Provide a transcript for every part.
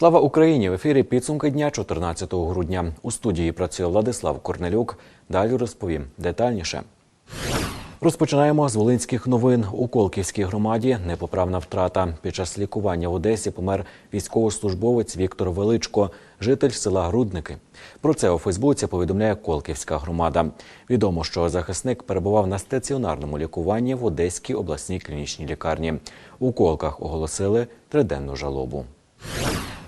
Слава Україні! В ефірі підсумки дня 14 грудня. У студії працює Владислав Корнелюк. Далі розповім детальніше. Розпочинаємо з волинських новин. У Колківській громаді непоправна втрата. Під час лікування в Одесі помер військовослужбовець Віктор Величко, житель села Грудники. Про це у Фейсбуці повідомляє Колківська громада. Відомо, що захисник перебував на стаціонарному лікуванні в Одеській обласній клінічній лікарні. У колках оголосили триденну жалобу.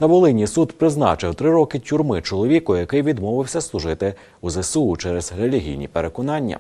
На Волині суд призначив три роки тюрми чоловіку, який відмовився служити у ЗСУ через релігійні переконання.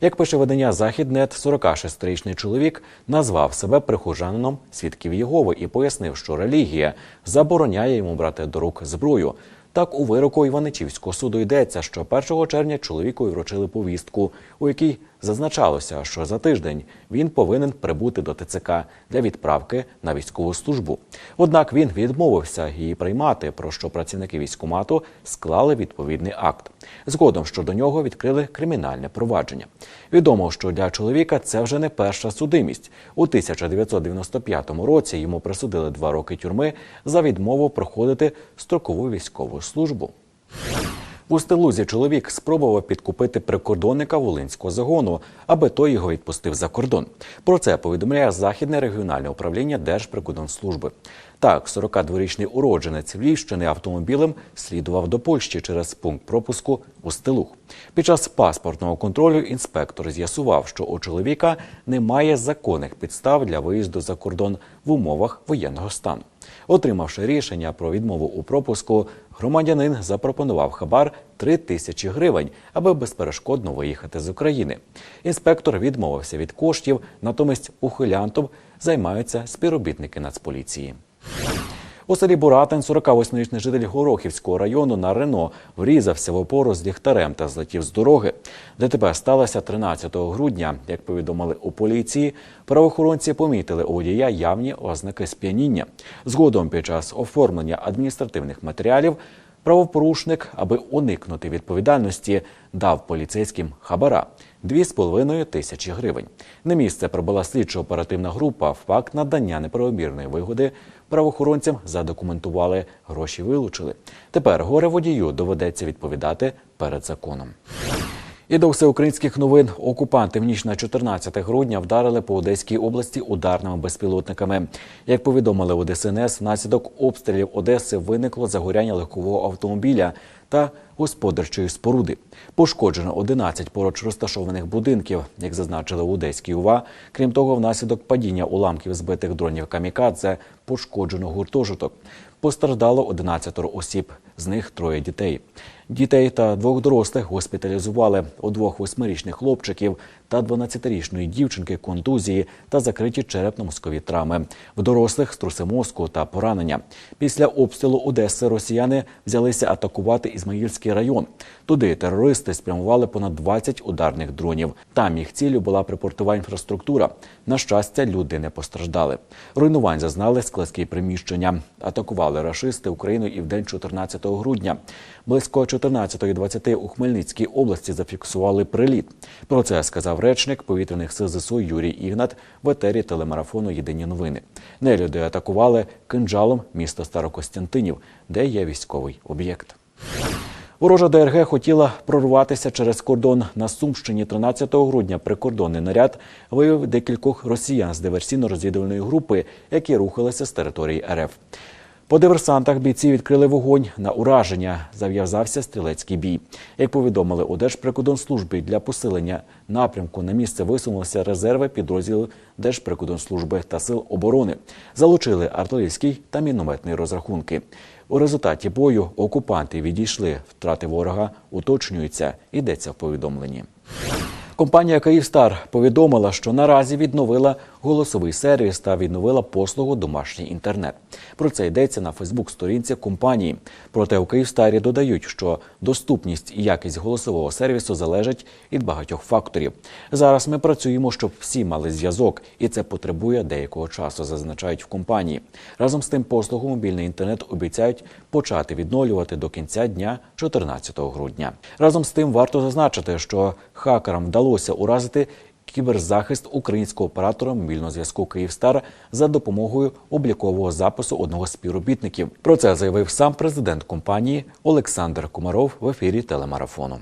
Як пише видання Західнет, 46-річний чоловік назвав себе прихожанином свідків Єгови і пояснив, що релігія забороняє йому брати до рук зброю. Так у вироку Іваничівського суду йдеться, що 1 червня чоловікові вручили повістку, у якій зазначалося, що за тиждень він повинен прибути до ТЦК для відправки на військову службу. Однак він відмовився її приймати, про що працівники військкомату склали відповідний акт. Згодом щодо нього відкрили кримінальне провадження. Відомо, що для чоловіка це вже не перша судимість. У 1995 році йому присудили два роки тюрми за відмову проходити строкову військову службу. В Устилузі чоловік спробував підкупити прикордонника волинського загону, аби той його відпустив за кордон. Про це повідомляє Західне регіональне управління Держприкордонслужби. Так, 42-річний уродженець Львівщини автомобілем слідував до Польщі через пункт пропуску Устилуг. Під час паспортного контролю інспектор з'ясував, що у чоловіка немає законних підстав для виїзду за кордон в умовах воєнного стану. Отримавши рішення про відмову у пропуску, громадянин запропонував хабар 3 тисячі гривень, аби безперешкодно виїхати з України. Інспектор відмовився від коштів, натомість ухилянтом займаються співробітники Нацполіції. У селі Буратин 48-річний житель Горохівського району на Рено врізався в опору з ліхтарем та злетів з дороги. ДТП сталося 13 грудня. Як повідомили у поліції, правоохоронці помітили у водія явні ознаки сп'яніння. Згодом під час оформлення адміністративних матеріалів правопорушник, аби уникнути відповідальності, дав поліцейським хабара 2,5 тисячі гривень. На місце прибула слідчо-оперативна група. Факт надання неправомірної вигоди правоохоронцям задокументували, гроші вилучили. Тепер горе водію доведеться відповідати перед законом. І до всеукраїнських новин окупанти в ніч на 14 грудня вдарили по Одеській області ударними безпілотниками. Як повідомили у ДСНС, внаслідок обстрілів Одеси виникло загоряння легкового автомобіля та господарчої споруди. Пошкоджено 11 поруч розташованих будинків, як зазначили у Одеській УВА. Крім того, внаслідок падіння уламків збитих дронів камікадзе пошкоджено гуртожиток. Постраждало 11 осіб, з них троє дітей. Дітей та двох дорослих госпіталізували у двох восьмирічних хлопчиків та 12-річної дівчинки контузії та закриті черепно-мозкові травми. В дорослих струси мозку та поранення. Після обстрілу Одеси росіяни взялися атакувати Ізмаїльський район. Туди терористи спрямували понад 20 ударних дронів. Там їх ціллю була припортова інфраструктура. На щастя, люди не постраждали. Руйнувань зазнали складські приміщення. Атакували рашисти Україну і в день 14 грудня. Близько 14.20 у Хмельницькій області зафіксували приліт. Про це сказав речник повітряних сил ЗСУ Юрій Ігнат в етері телемарафону Єдині новини. Нелюди атакували кинджалом місто Старокостянтинів, де є військовий об'єкт. Ворожа ДРГ хотіла прорватися через кордон на Сумщині 13 грудня. Прикордонний наряд виявив декількох росіян з диверсійно-розвідувальної групи, які рухалися з території РФ. По диверсантах бійці відкрили вогонь на ураження. Зав'язався стрілецький бій. Як повідомили у Держприкордонслужбі для посилення напрямку на місце висунулися резерви підрозділів Держприкордонслужби та сил оборони. Залучили артилерійський та мінометний розрахунки. У результаті бою окупанти відійшли. Втрати ворога уточнюються. Йдеться в повідомленні. Компанія Київстар повідомила, що наразі відновила голосовий сервіс та відновила послугу домашній інтернет. Про це йдеться на Фейсбук-сторінці компанії. Проте у Київстарі додають, що доступність і якість голосового сервісу залежать від багатьох факторів. Зараз ми працюємо, щоб всі мали зв'язок, і це потребує деякого часу, зазначають в компанії. Разом з тим, послугу мобільний інтернет обіцяють почати відновлювати до кінця дня 14 грудня. Разом з тим варто зазначити, що хакерам вдалося уразити кіберзахист українського оператора мобільного зв'язку Київстар за допомогою облікового запису одного з співробітників. Про це заявив сам президент компанії Олександр Комаров в ефірі телемарафону.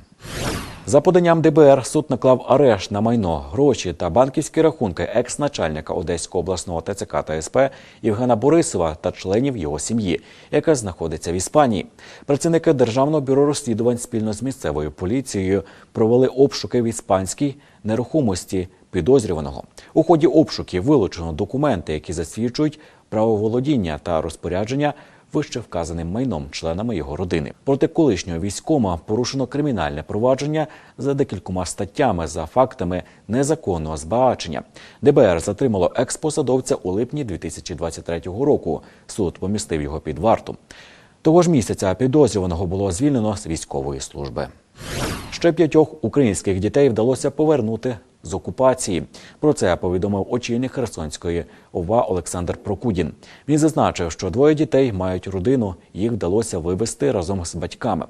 За поданням ДБР суд наклав арешт на майно, гроші та банківські рахунки екс-начальника Одеського обласного ТЦК та СП Євгена Борисова та членів його сім'ї, яка знаходиться в Іспанії. Працівники Державного бюро розслідувань спільно з місцевою поліцією провели обшуки в іспанській нерухомості підозрюваного. У ході обшуків вилучено документи, які засвідчують правоволодіння та розпорядження вище вказаним майном членами його родини. Проти колишнього військома порушено кримінальне провадження за декількома статтями за фактами незаконного збагачення. ДБР затримало експосадовця у липні 2023 року. Суд помістив його під варту. Того ж місяця підозрюваного було звільнено з військової служби. Ще п'ятьох українських дітей вдалося повернути з окупації. Про це повідомив очільник Херсонської ОВА Олександр Прокудін. Він зазначив, що двоє дітей мають родину, їх вдалося вивезти разом з батьками.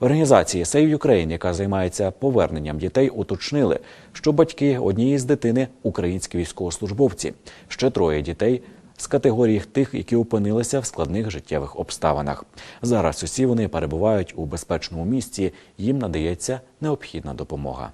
В організації Save Ukraine, яка займається поверненням дітей, уточнили, що батьки однієї з дитини українські військовослужбовці. Ще троє дітей з категорії тих, які опинилися в складних життєвих обставинах. Зараз усі вони перебувають у безпечному місці. Їм надається необхідна допомога.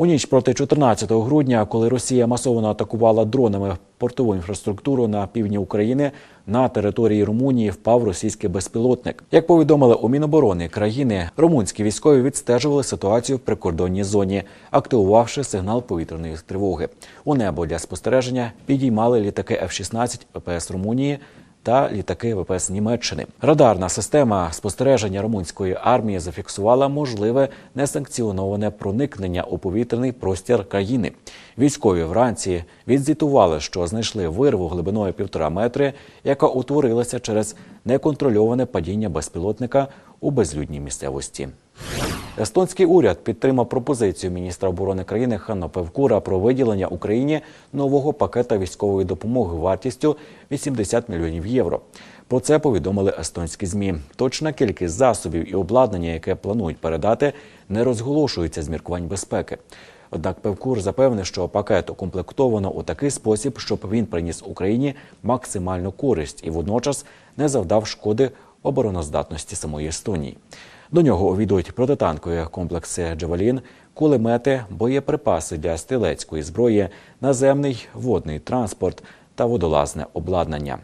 У ніч проти 14 грудня, коли Росія масово атакувала дронами портову інфраструктуру на півдні України, на території Румунії впав російський безпілотник. Як повідомили у Міноборони країни, румунські військові відстежували ситуацію в прикордонній зоні, активувавши сигнал повітряної тривоги. У небо для спостереження підіймали літаки F-16 ВПС Румунії та літаки ВПС Німеччини. Радарна система спостереження румунської армії зафіксувала можливе несанкціоноване проникнення у повітряний простір країни. Військові вранці відзвітували, що знайшли вирву глибиною півтора метри, яка утворилася через неконтрольоване падіння безпілотника у безлюдній місцевості. Естонський уряд підтримав пропозицію міністра оборони країни Ханно Певкура про виділення Україні нового пакета військової допомоги вартістю 80 мільйонів євро. Про це повідомили естонські змі. Точна кількість засобів і обладнання, яке планують передати, не розголошується з міркувань безпеки. Однак Певкур запевнив, що пакет укомплектовано у такий спосіб, щоб він приніс Україні максимальну користь і водночас не завдав шкоди обороноздатності самої Естонії. До нього увійдуть протитанкові комплекси Джавелін, кулемети, боєприпаси для стрілецької зброї, наземний водний транспорт та водолазне обладнання.